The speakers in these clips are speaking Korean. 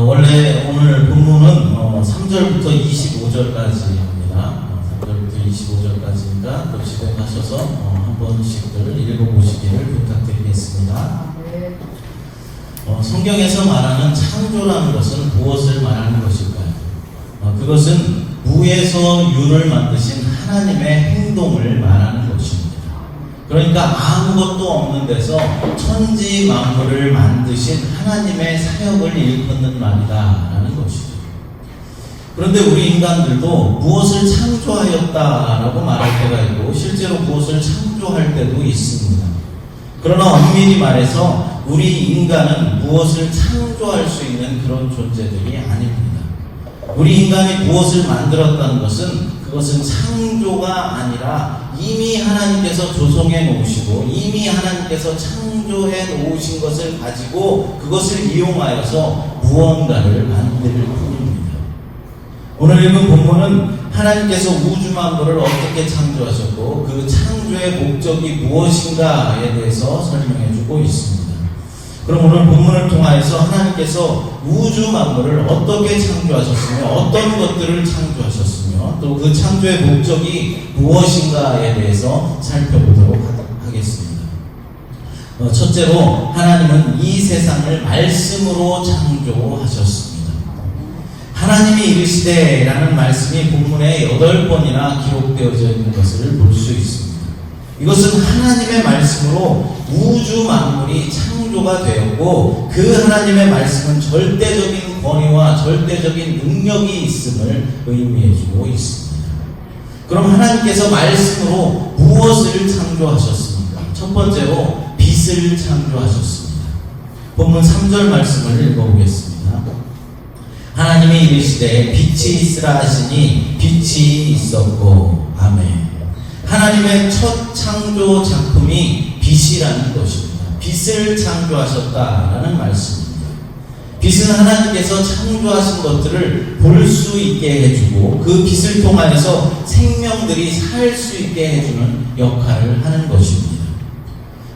어, 원래 오늘 본문은 어, 3절부터 25절까지입니다. 어, 3절부터 25절까지니까 또 집에 가셔서 어, 한 번씩들 읽어보시기를 부탁드리겠습니다. 네. 어, 성경에서 말하는 창조라는 것은 무엇을 말하는 것일까요? 어, 그것은 무에서 유를 만드신 하나님의 행동을 말하는. 그러니까 아무것도 없는 데서 천지 만물을 만드신 하나님의 사역을 일컫는 말이다라는 것이죠. 그런데 우리 인간들도 무엇을 창조하였다라고 말할 때가 있고 실제로 무엇을 창조할 때도 있습니다. 그러나 엄밀히 말해서 우리 인간은 무엇을 창조할 수 있는 그런 존재들이 아닙니다. 우리 인간이 무엇을 만들었다는 것은 그것은 창조가 아니라 이미 하나님께서 조성해 놓으시고 이미 하나님께서 창조해 놓으신 것을 가지고 그것을 이용하여서 무언가를 만들 뿐입니다. 오늘 읽은 본문은 하나님께서 우주 만물을 어떻게 창조하셨고 그 창조의 목적이 무엇인가에 대해서 설명해 주고 있습니다. 그럼 오늘 본문을 통하여서 하나님께서 우주 만물을 어떻게 창조하셨으며 어떤 것들을 창조하셨으며 또 그 창조의 목적이 무엇인가에 대해서 살펴보도록 하- 하겠습니다. 어, 첫째로 하나님은 이 세상을 말씀으로 창조하셨습니다. 하나님이 이르시되라는 말씀이 본문에 여덟 번이나 기록되어져 있는 것을 볼 수 있습니다. 이것은 하나님의 말씀으로 우주 만물이 창조가 되었고 그 하나님의 말씀은 절대적인 권위와 절대적인 능력이 있음을 의미해 주고 있습니다. 그럼 하나님께서 말씀으로 무엇을 창조하셨습니까? 첫 번째로 빛을 창조하셨습니다. 본문 3절 말씀을 읽어보겠습니다. 하나님이 이르시되 빛이 있으라 하시니 빛이 있었고 아멘. 하나님의 첫 창조 작품이 빛이라는 것입니다. 빛을 창조하셨다라는 말씀입니다. 빛은 하나님께서 창조하신 것들을 볼 수 있게 해주고 그 빛을 통하여서 생명들이 살 수 있게 해주는 역할을 하는 것입니다.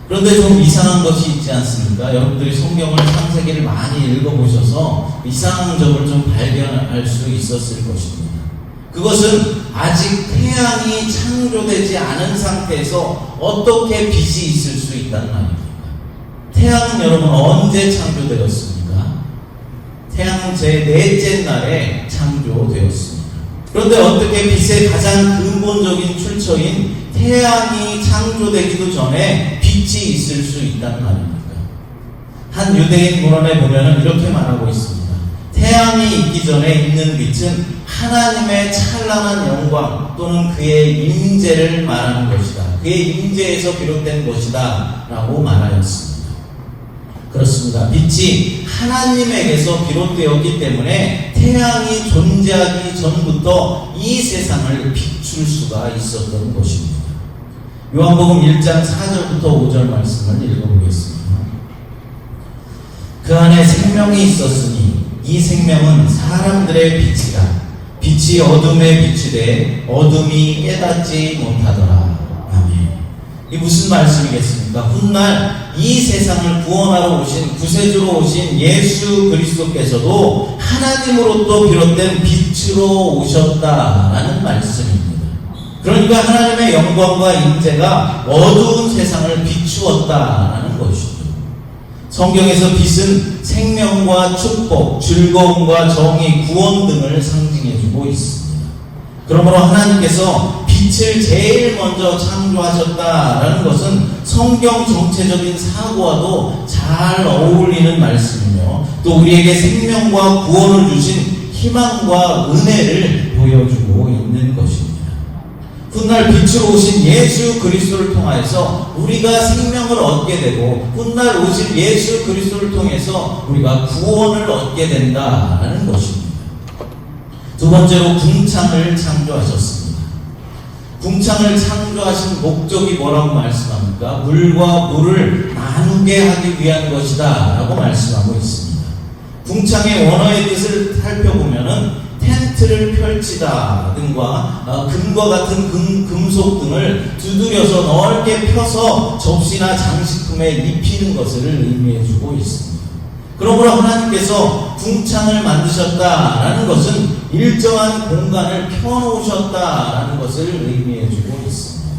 그런데 좀 이상한 것이 있지 않습니까? 여러분들이 성경을 창세기를 많이 읽어보셔서 이상한 점을 좀 발견할 수 있었을 것입니다. 그것은 아직 태양이 창조되지 않은 상태에서 어떻게 빛이 있을 수 있다는 말입니다. 태양은 여러분 언제 창조되었습니까? 태양은 제 넷째 날에 창조되었습니다. 그런데 어떻게 빛의 가장 근본적인 출처인 태양이 창조되기도 전에 빛이 있을 수 있다는 말입니까? 한 유대인 문헌에 보면 이렇게 말하고 있습니다. 태양이 있기 전에 있는 빛은 하나님의 찬란한 영광 또는 그의 임재를 말하는 것이다. 그의 임재에서 비롯된 것이다. 라고 말하였습니다. 그렇습니다. 빛이 하나님에게서 비롯되었기 때문에 태양이 존재하기 전부터 이 세상을 비출 수가 있었던 것입니다. 요한복음 1장 4절부터 5절 말씀을 읽어보겠습니다. 그 안에 생명이 있었으니 이 생명은 사람들의 빛이라 빛이 어둠에 비추되 어둠이 깨닫지 못하더라. 아멘. 이 무슨 말씀이겠습니까? 훗날 이 세상을 구원하러 오신 구세주로 오신 예수 그리스도께서도 하나님으로부터 비롯된 빛으로 오셨다라는 말씀입니다. 그러니까 하나님의 영광과 임재가 어두운 세상을 비추었다라는 것이죠. 성경에서 빛은 생명과 축복, 즐거움과 정의, 구원 등을 상징해주고 있습니다. 그러므로 하나님께서 빛을 제일 먼저 창조하셨다라는 것은 성경 정체적인 사고와도 잘 어울리는 말씀이며 또 우리에게 생명과 구원을 주신 희망과 은혜를 보여주고 있는 것입니다. 훗날 빛으로 오신 예수 그리스도를 통하여서 우리가 생명을 얻게 되고 훗날 오실 예수 그리스도를 통해서 우리가 구원을 얻게 된다라는 것입니다. 두 번째로 궁창을 창조하셨습니다. 궁창을 창조하신 목적이 뭐라고 말씀합니까? 물과 물을 나누게 하기 위한 것이다 라고 말씀하고 있습니다. 궁창의 원어의 뜻을 살펴보면은 텐트를 펼치다든가 어, 금과 같은 금, 금속 등을 두드려서 넓게 펴서 접시나 장식품에 입히는 것을 의미해 주고 있습니다. 그러므로 하나님께서 궁창을 만드셨다라는 것은 일정한 공간을 펴놓으셨다라는 것을 의미해주고 있습니다.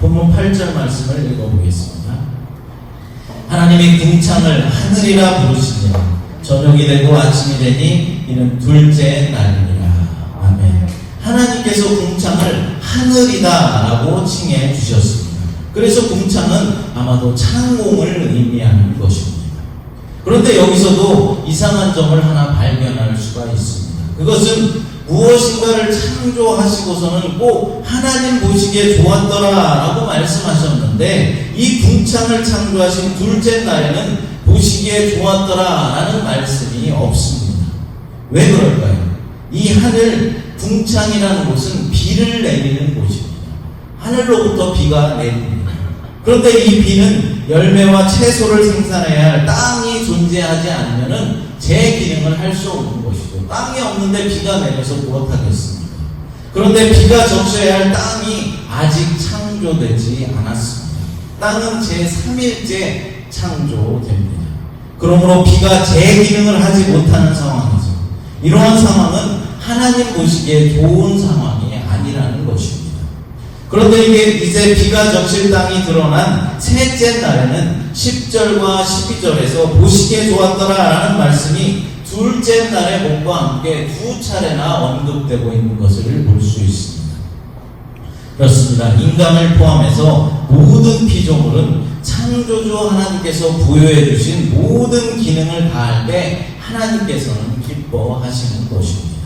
본문 8절 말씀을 읽어보겠습니다. 하나님이 궁창을 하늘이라 부르시니 저녁이 되고 아침이 되니 이는 둘째 날이니라. 아멘. 하나님께서 궁창을 하늘이다라고 칭해 주셨습니다. 그래서 궁창은 아마도 창공을 의미하는 것입니다. 그런데 여기서도 이상한 점을 하나 발견할 수가 있습니다. 그것은 무엇인가를 창조하시고서는 꼭 하나님 보시기에 좋았더라라고 말씀하셨는데 이 궁창을 창조하신 둘째 날에는 보시기에 좋았더라라는 말씀이 없습니다. 왜 그럴까요? 이 하늘 궁창이라는 곳은 비를 내리는 곳입니다. 하늘로부터 비가 내립니다. 그런데 이 비는 열매와 채소를 생산해야 할 땅이 존재하지 않으면은 제 기능을 할 수 없는 것이죠. 땅이 없는데 비가 내려서 무엇하겠습니까? 그런데 비가 적셔야 할 땅이 아직 창조되지 않았습니다. 땅은 제 3일째 창조됩니다. 그러므로 비가 제 기능을 하지 못하는 상황이죠. 이러한 상황은 하나님 보시기에 좋은 상황이 아니라는 것입니다. 그런데 이게 이제 비가 적실 땅이 드러난 셋째 날에는 10절과 12절에서 보시기에 좋았더라라는 말씀이 둘째 날의 목과 함께 두 차례나 언급되고 있는 것을 볼 수 있습니다. 그렇습니다. 인간을 포함해서 모든 피조물은 창조주 하나님께서 부여해 주신 모든 기능을 다할 때 하나님께서는 기뻐하시는 것입니다.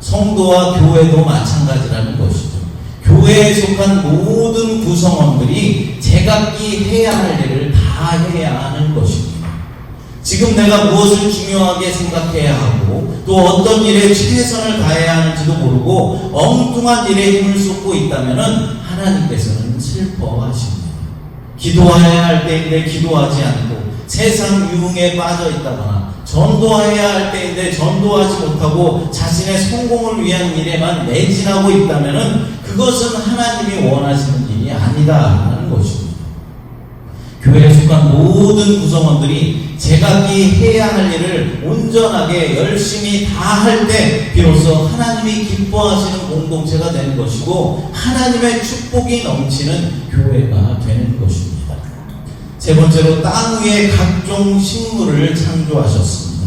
성도와 교회도 마찬가지라는 것이죠. 교회에 속한 모든 구성원들이 제각기 해야 할 일을 다 해야 하는 것입니다. 지금 내가 무엇을 중요하게 생각해야 하고 또 어떤 일에 최선을 다해야 하는지도 모르고 엉뚱한 일에 힘을 쏟고 있다면 하나님께서는 슬퍼하십니다. 기도해야 할 때인데 기도하지 않고 세상 유흥에 빠져 있다거나 전도해야 할 때인데 전도하지 못하고 자신의 성공을 위한 일에만 매진하고 있다면 그것은 하나님이 원하시는 일이 아니다라는 것입니다. 교회에 속한 모든 구성원들이 제각기 해야 할 일을 온전하게 열심히 다 할 때 비로소 하나님이 기뻐하시는 공동체가 되는 것이고 하나님의 축복이 넘치는 교회가 되는 것입니다. 세 번째로 땅 위에 각종 식물을 창조하셨습니다.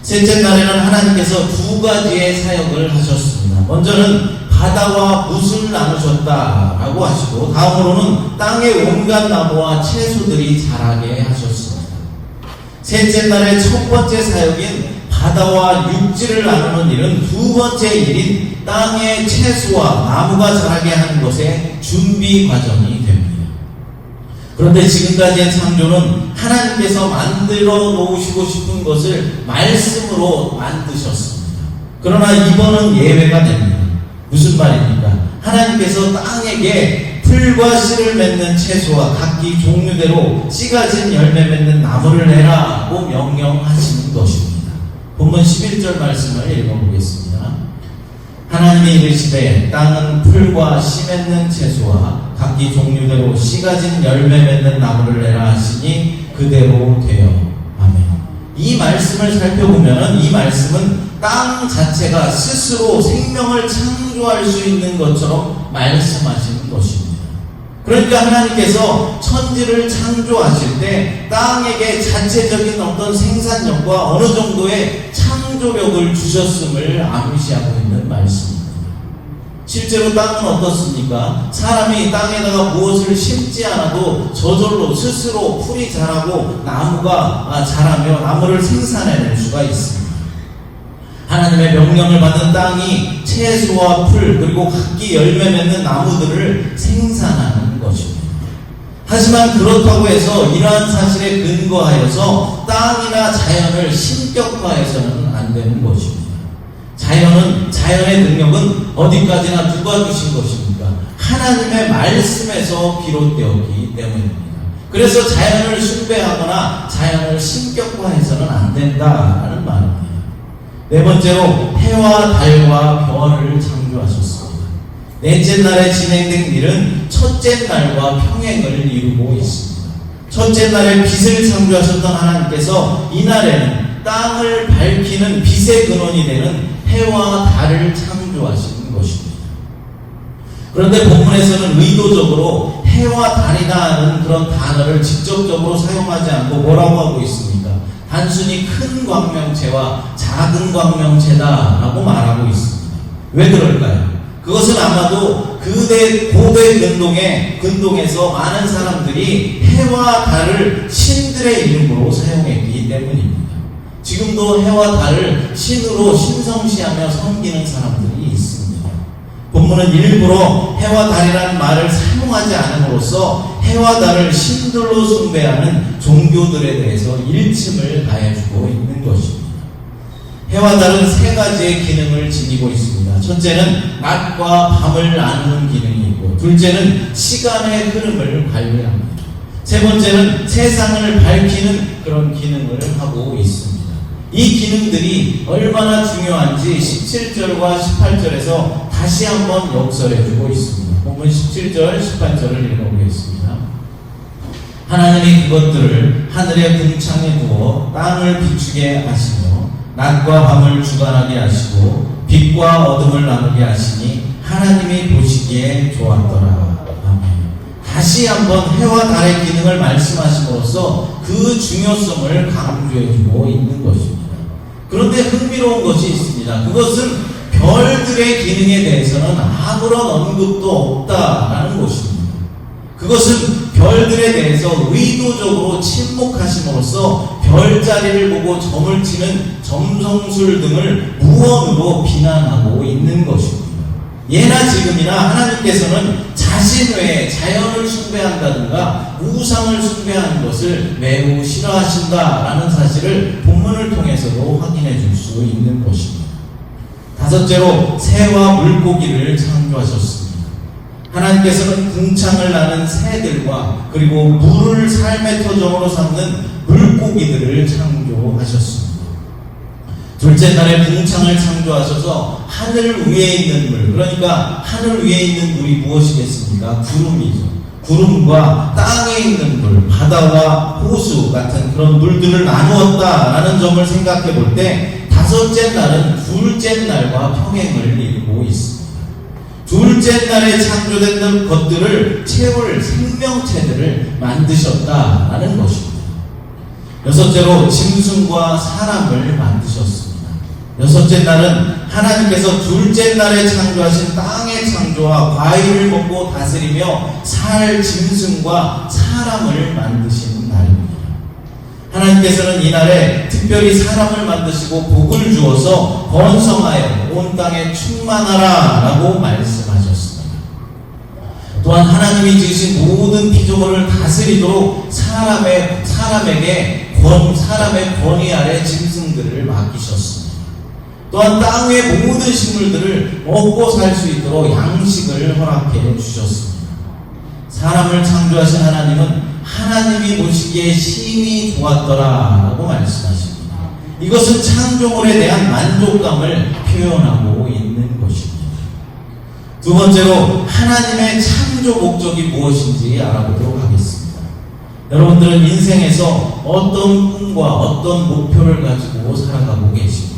셋째 날에는 하나님께서 두 가지의 사역을 하셨습니다. 먼저는 바다와 무술 나누셨다라고 하시고 다음으로는 땅의 온갖 나무와 채소들이 자라게 하셨습니다. 셋째 날의 첫 번째 사역인 바다와 육지를 나누는 일은 두 번째 일인 땅의 채소와 나무가 자라게 하는 것의 준비 과정이 됩니다. 그런데 지금까지의 창조는 하나님께서 만들어 놓으시고 싶은 것을 말씀으로 만드셨습니다. 그러나 이번은 예외가 됩니다. 무슨 말입니까? 하나님께서 땅에게 풀과 씨를 맺는 채소와 각기 종류대로 씨가 진 열매 맺는 나무를 내라고 명령하시는 것입니다. 본문 11절 말씀을 읽어보겠습니다. 하나님이 이르시되 땅은 풀과 씨 맺는 채소와 각기 종류대로 씨 가 진 열매 맺는 나무를 내라 하시니 그대로 되어 아멘. 이 말씀을 살펴보면 이 말씀은 땅 자체가 스스로 생명을 창조할 수 있는 것처럼 말씀하시는 것입니다. 그러니까 하나님께서 천지를 창조하실 때 땅에게 자체적인 어떤 생산력과 어느 정도의 창조력을 주셨음을 암시하고 있는 말씀입니다. 실제로 땅은 어떻습니까? 사람이 땅에다가 무엇을 심지 않아도 저절로 스스로 풀이 자라고 나무가 아, 자라며 나무를 생산해낼 수가 있습니다. 하나님의 명령을 받은 땅이 채소와 풀 그리고 각기 열매 맺는 나무들을 것입니다. 하지만 그렇다고 해서 이러한 사실에 근거하여서 땅이나 자연을 신격화해서는 안 되는 것입니다. 자연은 자연의 능력은 어디까지나 누가 주신 것입니까? 하나님의 말씀에서 비롯되었기 때문입니다. 그래서 자연을 숭배하거나 자연을 신격화해서는 안 된다라는 말입니다. 네 번째로 해와 달과 별을 창조하셨습니다. 넷째 날에 진행된 일은 첫째 날과 평행을 이루고 있습니다. 첫째 날에 빛을 창조하셨던 하나님께서 이날에는 땅을 밝히는 빛의 근원이 되는 해와 달을 창조하신 것입니다. 그런데 본문에서는 의도적으로 해와 달이라는 그런 단어를 직접적으로 사용하지 않고 뭐라고 하고 있습니까? 단순히 큰 광명체와 작은 광명체다라고 말하고 있습니다. 왜 그럴까요? 그것은 아마도 그대 고대 근동에 근동에서 많은 사람들이 해와 달을 신들의 이름으로 사용했기 때문입니다. 지금도 해와 달을 신으로 신성시하며 섬기는 사람들이 있습니다. 본문은 일부러 해와 달이라는 말을 사용하지 않음으로써 해와 달을 신들로 숭배하는 종교들에 대해서 일침을 가해주고 있는 것입니다. 해와 달은 세 가지의 기능을 지니고 있습니다. 첫째는 낮과 밤을 나누는 기능이 있고, 둘째는 시간의 흐름을 관리합니다. 세 번째는 세상을 밝히는 그런 기능을 하고 있습니다. 이 기능들이 얼마나 중요한지 17절과 18절에서 다시 한번 역설해 주고 있습니다. 본문 17절, 18절을 읽어보겠습니다. 하나님이 그것들을 하늘의 궁창에 두어 땅을 비추게 하시며 낮과 밤을 주관하게 하시고 빛과 어둠을 나누게 하시니 하나님이 보시기에 좋았더라. 아멘. 다시 한번 해와 달의 기능을 말씀하심으로써 그 중요성을 강조해주고 있는 것입니다. 그런데 흥미로운 것이 있습니다. 그것은 별들의 기능에 대해서는 아무런 언급도 없다라는 것입니다. 그것은 별들에 대해서 의도적으로 침묵하심으로써 별자리를 보고 점을 치는 점성술 등을 무언으로 비난하고 있는 것입니다. 예나 지금이나 하나님께서는 자신 외에 자연을 숭배한다든가 우상을 숭배하는 것을 매우 싫어하신다라는 사실을 본문을 통해서도 확인해 줄 수 있는 것입니다. 다섯째로 새와 물고기를 창조하셨습니다. 하나님께서는 궁창을 나는 새들과 그리고 물을 삶의 터전으로 삼는 물고기들을 창조하셨습니다. 둘째 날에 궁창을 창조하셔서 하늘 위에 있는 물, 그러니까 하늘 위에 있는 물이 무엇이겠습니까? 구름이죠. 구름과 땅에 있는 물, 바다와 호수 같은 그런 물들을 나누었다라는 점을 생각해 볼 때 다섯째 날은 둘째 날과 평행을 이루고 있습니다. 둘째 날에 창조된 것들을 채울 생명체들을 만드셨다라는 것입니다. 여섯째로 짐승과 사람을 만드셨습니다. 여섯째 날은 하나님께서 둘째 날에 창조하신 땅의 창조와 과일을 먹고 다스리며 살 짐승과 사람을 만드신 날입니다. 하나님께서는 이날에 특별히 사람을 만드시고 복을 주어서 번성하여 온 땅에 충만하라 라고 말씀하셨습니다. 또한 하나님이 지으신 모든 피조물을 다스리도록 사람의, 사람에게 권, 사람의 권위 아래 짐승들을 맡기셨습니다. 또한 땅의 모든 식물들을 먹고 살 수 있도록 양식을 허락해 주셨습니다. 사람을 창조하신 하나님은 하나님이 보시기에 심히 좋았더라라고 말씀하십니다. 이것은 창조물에 대한 만족감을 표현하고 있는 것입니다. 두 번째로 하나님의 창조 목적이 무엇인지 알아보도록 하겠습니다. 여러분들은 인생에서 어떤 꿈과 어떤 목표를 가지고 살아가고 계십니까?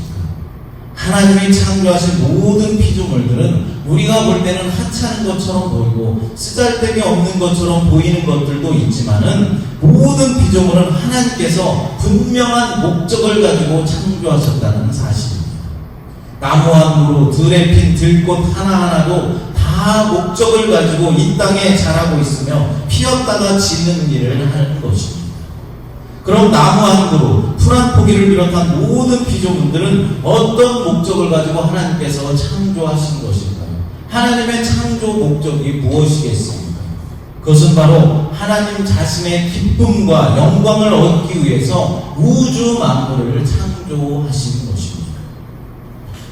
하나님이 창조하신 모든 피조물들은 우리가 볼 때는 하찮은 것처럼 보이고 쓰잘데기 없는 것처럼 보이는 것들도 있지만은 모든 피조물은 하나님께서 분명한 목적을 가지고 창조하셨다는 사실입니다. 나무 한 그루, 들에 핀 들꽃 하나하나도 다 목적을 가지고 이 땅에 자라고 있으며 피었다가 지는 일을 하는 것입니다. 그럼 나무 한 그루, 풀한 포기를 비롯한 모든 피조물들은 어떤 목적을 가지고 하나님께서 창조하신 것일까요? 하나님의 창조 목적이 무엇이겠습니까? 그것은 바로 하나님 자신의 기쁨과 영광을 얻기 위해서 우주 만물을 창조하신 것입니다.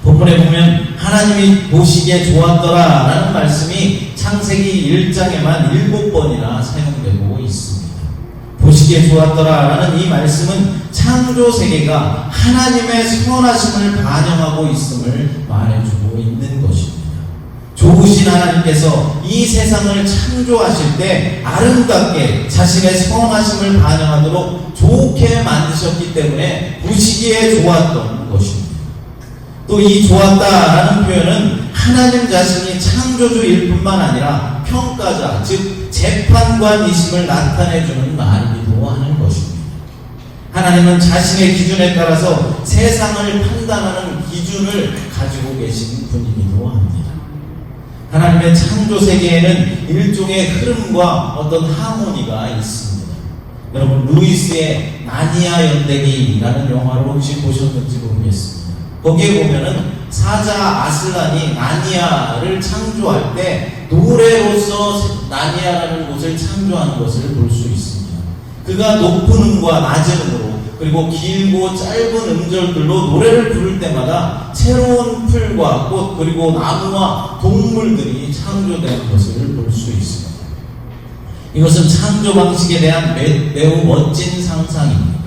본문에 보면 하나님이 보시기에 좋았더라 라는 말씀이 창세기 1장에만 7번이나 사용되고 있습니다. 보시기에 좋았더라 라는 이 말씀은 창조 세계가 하나님의 선하심을 반영하고 있음을 말해주고 있는 것입니다. 좋으신 하나님께서 이 세상을 창조하실 때 아름답게 자신의 선하심을 반영하도록 좋게 만드셨기 때문에 보시기에 좋았던 것입니다. 또 이 좋았다라는 표현은 하나님 자신이 창조주일 뿐만 아니라 평가자, 즉 재판관이심을 나타내주는 말이기도 하는 것입니다. 하나님은 자신의 기준에 따라서 세상을 판단하는 기준을 가지고 계신 분이기도 합니다. 하나님의 창조 세계에는 일종의 흐름과 어떤 하모니가 있습니다. 여러분 루이스의 나니아 연대기라는 영화를 혹시 보셨는지 모르겠습니다. 거기에 보면은 사자 아슬란이 나니아를 창조할 때 노래로서 나니아라는 곳을 창조하는 것을 볼 수 있습니다. 그가 높은 음과 낮은 음으로 그리고 길고 짧은 음절들로 노래를 부를 때마다 새로운 풀과 꽃 그리고 나무와 동물들이 창조되는 것을 볼 수 있습니다. 이것은 창조 방식에 대한 매, 매우 멋진 상상입니다.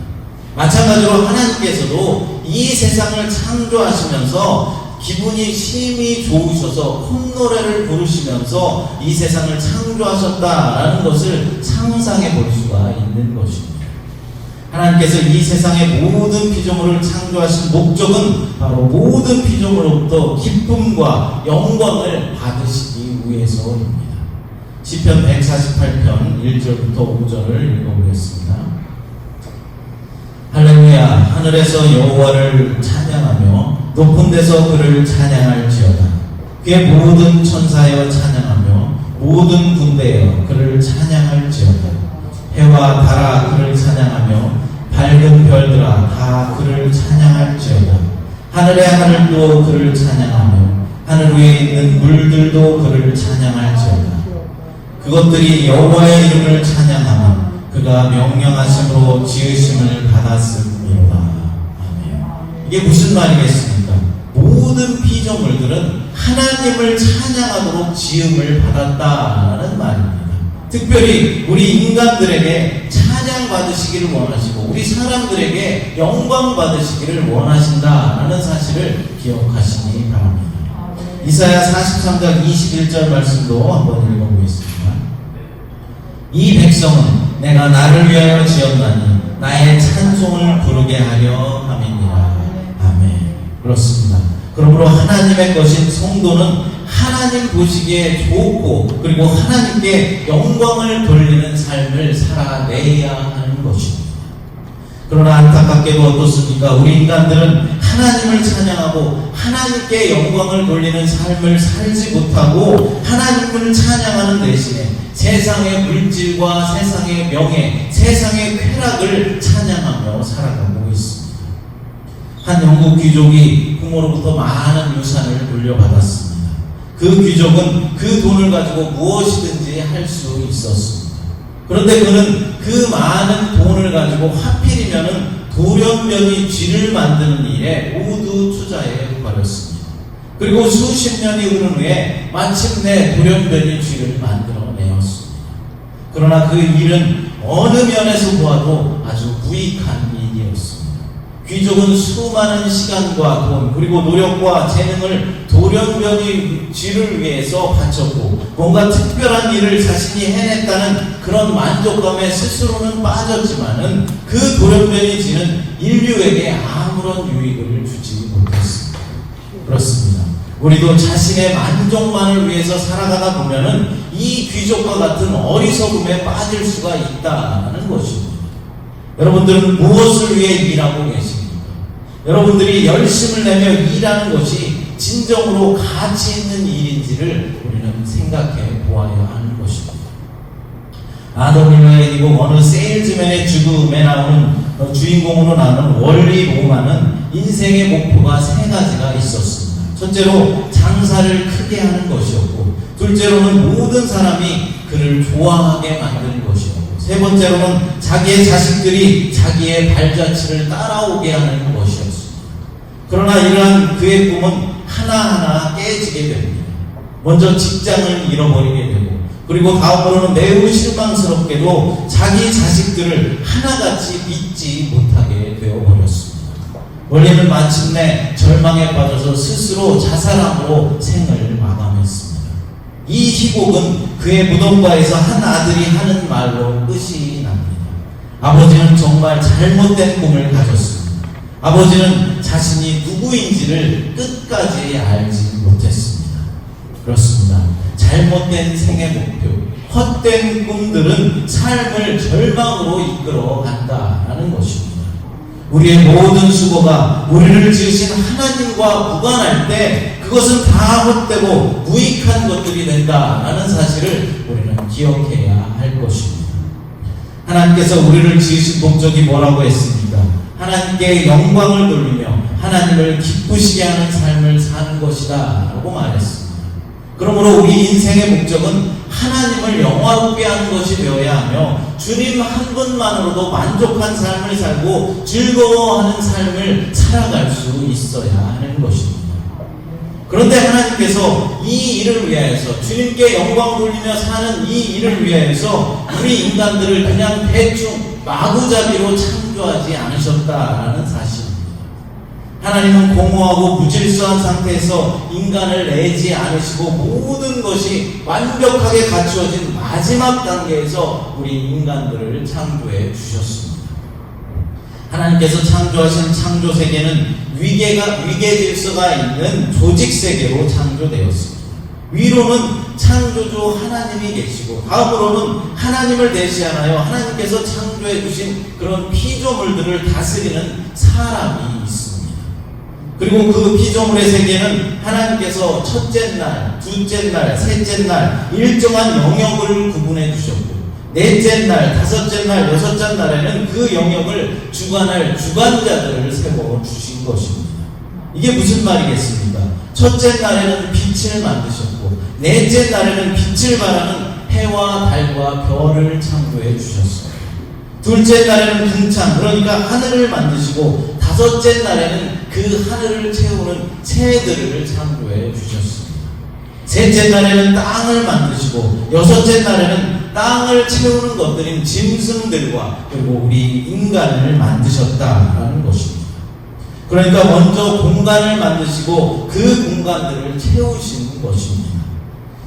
마찬가지로 하나님께서도 이 세상을 창조하시면서 기분이 심히 좋으셔서 콧노래를 부르시면서 이 세상을 창조하셨다라는 것을 상상해 볼 수가 있는 것입니다. 하나님께서 이 세상의 모든 피조물을 창조하신 목적은 바로 모든 피조물로부터 기쁨과 영광을 받으시기 위해서입니다. 시편 148편 1절부터 5절을 읽어보겠습니다. 하늘에서 여호와를 찬양하며 높은 데서 그를 찬양할지어다. 그의 모든 천사여 찬양하며 모든 군대여 그를 찬양할지어다. 해와 달아 그를 찬양하며 밝은 별들아 다 그를 찬양할지어다. 하늘의 하늘도 그를 찬양하며 하늘 위에 있는 물들도 그를 찬양할지어다. 그것들이 여호와의 이름을 찬양하며 그가 명령하심으로 지으심을 받았음 이게 무슨 말이겠습니까? 모든 피조물들은 하나님을 찬양하도록 지음을 받았다는 말입니다. 특별히 우리 인간들에게 찬양 받으시기를 원하시고 우리 사람들에게 영광 받으시기를 원하신다라는 사실을 기억하시기 바랍니다. 이사야 43장 21절 말씀도 한번 읽어보겠습니다. 이 백성은 내가 나를 위하여 지었나니 나의 찬송을 부르게 하려 함이니라. 그렇습니다. 그러므로 하나님의 것인 성도는 하나님 보시기에 좋고 그리고 하나님께 영광을 돌리는 삶을 살아내야 하는 것입니다. 그러나 안타깝게도 어떻습니까? 우리 인간들은 하나님을 찬양하고 하나님께 영광을 돌리는 삶을 살지 못하고 하나님을 찬양하는 대신에 세상의 물질과 세상의 명예, 세상의 쾌락을 찬양하며 살아가고 있습니다. 한 영국 귀족이 부모로부터 많은 유산을 물려받았습니다. 그 귀족은 그 돈을 가지고 무엇이든지 할 수 있었습니다. 그런데 그는 그 많은 돈을 가지고 하필이면은 돌연변이 쥐를 만드는 일에 모두 투자해 버렸습니다. 그리고 수십 년이 흐른 후에 마침내 돌연변이 쥐를 만들어내었습니다. 그러나 그 일은 어느 면에서 보아도 아주 무익한. 귀족은 수많은 시간과 돈 그리고 노력과 재능을 돌연변이 쥐를 위해서 바쳤고 뭔가 특별한 일을 자신이 해냈다는 그런 만족감에 스스로는 빠졌지만은 그 돌연변이 쥐는 인류에게 아무런 유익을 주지 못했습니다. 그렇습니다. 우리도 자신의 만족만을 위해서 살아가다 보면은 이 귀족과 같은 어리석음에 빠질 수가 있다는 것입니다. 여러분들은 무엇을 위해 일하고 계십니까? 여러분들이 열심을 내며 일하는 것이 진정으로 가치 있는 일인지를 우리는 생각해 보아야 하는 것입니다. 아더밀러의 이곡 어느 세일즈맨의 죽음에 나오는 어, 주인공으로 나오는 원리 로마는 인생의 목표가 세 가지가 있었습니다. 첫째로 장사를 크게 하는 것이었고, 둘째로는 모든 사람이 그를 좋아하게 만드는 것이었고, 세 번째로는 자기의 자식들이 자기의 발자취를 따라오게 하는 것이었습니다. 그러나 이러한 그의 꿈은 하나하나 깨지게 됩니다. 먼저 직장을 잃어버리게 되고, 그리고 다음으로는 매우 실망스럽게도 자기 자식들을 하나같이 믿지 못하게 되어버렸습니다. 원리는 마침내 절망에 빠져서 스스로 자살함으로 생을 마감했습니다. 이 희곡은 그의 무덤가에서 한 아들이 하는 말로 끝이 납니다. 아버지는 정말 잘못된 꿈을 가졌습니다. 아버지는 자신이 누구인지를 끝까지 알지 못했습니다. 그렇습니다. 잘못된 생애 목표, 헛된 꿈들은 삶을 절망으로 이끌어 간다라는 것입니다. 우리의 모든 수고가 우리를 지으신 하나님과 무관할 때 그것은 다 헛되고 무익한 것들이 된다라는 사실을 우리는 기억해야 할 것입니다. 하나님께서 우리를 지으신 목적이 뭐라고 했습니까? 하나님께 영광을 돌리며 하나님을 기쁘시게 하는 삶을 사는 것이다 라고 말했습니다. 그러므로 우리 인생의 목적은 하나님을 영화롭게 하는 것이 되어야 하며 주님 한 분만으로도 만족한 삶을 살고 즐거워하는 삶을 살아갈 수 있어야 하는 것입니다. 그런데 하나님께서 이 일을 위하여서 주님께 영광 돌리며 사는 이 일을 위하여서 우리 인간들을 그냥 대충 마구잡이로 창조하지 않으셨다라는 사실입니다. 하나님은 공허하고 무질서한 상태에서 인간을 내지 않으시고 모든 것이 완벽하게 갖추어진 마지막 단계에서 우리 인간들을 창조해 주셨습니다. 하나님께서 창조하신 창조 세계는 위계가 위계 질서가 있는 조직 세계로 창조되었습니다. 위로는 창조주 하나님이 계시고 다음으로는 하나님을 대시하여 하나님께서 창조해 주신 그런 피조물들을 다스리는 사람이 있습니다. 그리고 그 피조물의 세계는 하나님께서 첫째 날, 둘째 날, 셋째 날 일정한 영역을 구분해 주셨고 넷째 날, 다섯째 날, 여섯째 날에는 그 영역을 주관할 주관자들을 세워 주신 것입니다. 이게 무슨 말이겠습니까? 첫째 날에는 빛을 만드셨고 넷째 날에는 빛을 발하는 해와 달과 별을 창조해 주셨어요. 둘째 날에는 궁창 그러니까 하늘을 만드시고 다섯째 날에는 그 하늘을 채우는 새들을 창조해 주셨습니다. 셋째 날에는 땅을 만드시고 여섯째 날에는 땅을 채우는 것들인 짐승들과 그리고 우리 인간을 만드셨다라는 것입니다. 그러니까 먼저 공간을 만드시고 그 공간들을 채우시는 것입니다.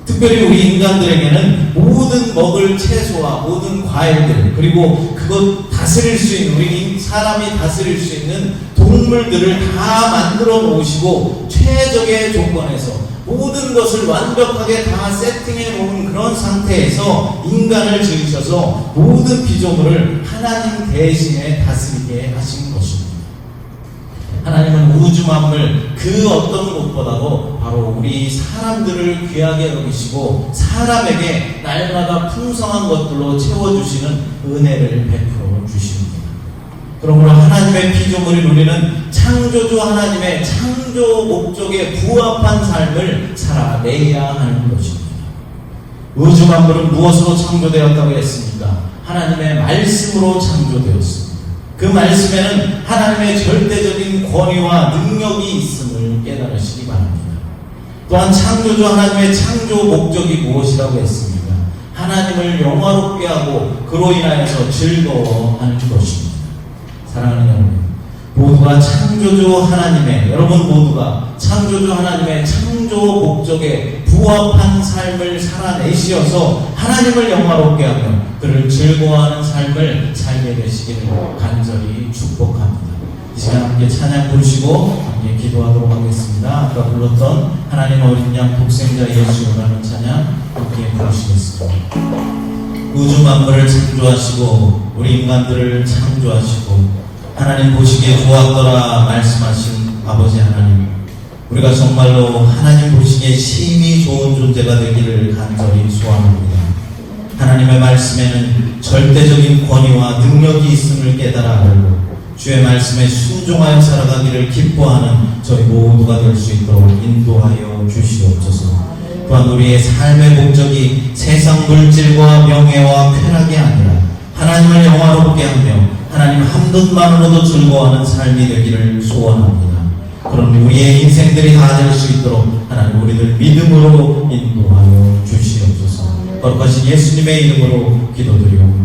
특별히 우리 인간들에게는 모든 먹을 채소와 모든 과일들 그리고 그것 다스릴 수 있는 우리 사람이 다스릴 수 있는 동물들을 다 만들어 놓으시고 최적의 조건에서 모든 것을 완벽하게 다 세팅해 놓은 그런 상태에서 인간을 지으셔서 모든 피조물을 하나님 대신에 다스리게 하신 것입니다. 우주 만물 그 어떤 것보다도 바로 우리 사람들을 귀하게 여기시고 사람에게 날마다 풍성한 것들로 채워주시는 은혜를 베풀어 주십니다. 그러므로 하나님의 피조물인 우리는 창조주 하나님의 창조 목적에 부합한 삶을 살아내야 하는 것입니다. 우주 만물은 무엇으로 창조되었다고 했습니까? 하나님의 말씀으로 창조되었습니다. 그 말씀에는 하나님의 절대적인 권위와 능력이 있음을 깨달으시기 바랍니다. 또한 창조주 하나님의 창조 목적이 무엇이라고 했습니까? 하나님을 영화롭게 하고 그로 인하여서 즐거워하는 것입니다. 사랑하는 여러분, 모두가 창조주 하나님의 여러분 모두가 창조주 하나님의 창조 목적에 부합한 삶을 살아내시어서 하나님을 영화롭게 하며 그를 즐거워하는 삶을 살게 되시기를 간절히 축복합니다. 이 시간 함께 찬양 부르시고 함께 기도하도록 하겠습니다. 아까 불렀던 하나님 어린 양 독생자 예수라는 찬양 함께 부르시겠습니다. 우주 만물을 창조하시고 우리 인간들을 창조하시고 하나님 보시기에 좋았더라 말씀하신 아버지 하나님 우리가 정말로 하나님 보시기에 심히 좋은 존재가 되기를 간절히 소원합니다. 하나님의 말씀에는 절대적인 권위와 능력이 있음을 깨달아 알고 주의 말씀에 순종하여 살아가기를 기뻐하는 저희 모두가 될 수 있도록 인도하여 주시옵소서. 또한 우리의 삶의 목적이 세상 물질과 명예와 쾌락이 아니라 하나님을 영화롭게 하며 하나님 한 분만으로도 즐거워하는 삶이 되기를 소원합니다. 그럼 우리의 인생들이 다 될 수 있도록 하나님 우리들 믿음으로 인도하여 주시옵소서. 거룩하신 예수님의 이름으로 기도드리옵나다.